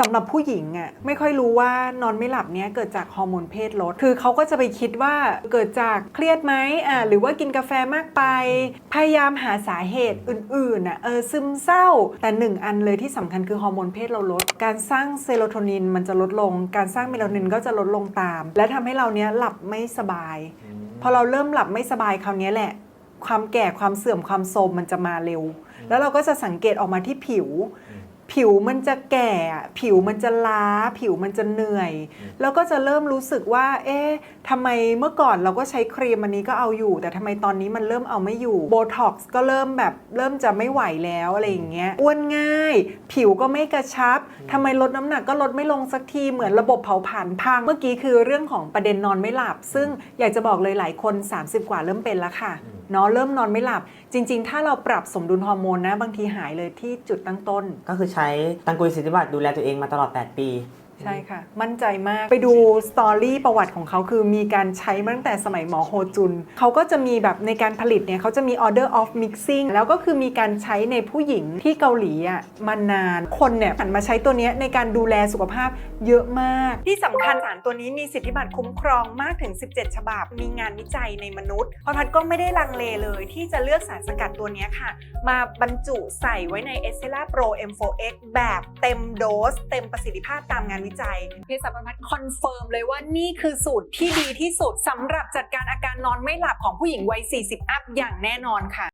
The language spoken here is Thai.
สำหรับผู้หญิงอะไม่ค่อยรู้ว่านอนไม่หลับเนี้ยเกิดจากฮอร์โมนเพศลด คือเขาก็จะไปคิดว่าเกิดจากเครียดไหมอ่าหรือว่ากินกาแฟมากไป พยายามหาสาเหตุอื่นๆอะเออซึมเศร้า แต่หนึ่งอันเลยที่สำคัญคือฮอร์โมนเพศเราลด การสร้างเซโรโทนินมันจะลดลง การสร้างเมลานินก็จะลดลงตาม และทำให้เราเนี้ยหลับไม่สบาย พอเราเริ่มหลับไม่สบายคราวเนี้ยแหละ ความแก่ความเสื่อมความโทรมมันจะมาเร็ว แล้วเราก็จะสังเกตออกมาที่ผิว ผิวมันจะแก่อะผิวมันจะล้า ผิวมันจะเหนื่อย แล้วก็จะเริ่มรู้สึกว่า เอ๊ะทำไมเมื่อก่อนเราก็ใช้ครีมอันนี้ก็เอาอยู่ แต่ทำไมตอนนี้มันเริ่มเอาไม่อยู่โบท็อกซ์ก็เริ่มแบบเริ่มจะไม่ไหวแล้วอะไรอย่างเงี้ยอ้วนง่าย ผิวก็ไม่กระชับทำไมลดน้ำหนักก็ลดไม่ลงสักทีเหมือนระบบเผาผลาญพัง เมื่อกี้คือเรื่องของประเด็นนอนไม่หลับ ซึ่งอยากจะบอกเลยหลายคน 30 กว่าเริ่มเป็นแล้วค่ะเนาะเริ่มนอนไม่หลับ จริง ๆ ถ้าเราปรับสมดุลฮอร์โมนนะ บางทีหายเลยที่จุดตั้งต้น ก็คือใช้ตังกุยสิทธิบัตรดูแลตัวเองมาตลอด 8 ปี ใช่ค่ะ มั่นใจมากไปดูสตอรี่ประวัติของเขาคือมีการใช้มาตั้งแต่สมัยหมอโฮจุน เขาก็จะมีแบบในการผลิตเนี่ยเขาจะมี order of mixing แล้วก็คือมีการใช้ในผู้หญิงที่เกาหลีอะมานานคนเนี่ยหันมาใช้ตัวเนี้ยในการดูแลสุขภาพเยอะมาก ที่สำคัญสารตัวนี้มีสิทธิบัตรคุ้มครองมากถึง 17 ฉบับ มีงานวิจัยในมนุษย์พอพัดก็ไม่ได้ลังเลเลยที่จะเลือกสารสกัดตัวเนี้ยค่ะ มาบรรจุใส่ไว้ใน e s t e l l a Pro M4X แบบเต็มโดส เต็มประสิทธิภาพตามงานวิจัยเภสัชพัฒน์คอนเฟิร์มเลยว่านี่คือสูตรที่ดีที่สุดสำหรับจัดการอาการนอนไม่หลับของผู้หญิงวัย40 อัพอย่างแน่นอนค่ะ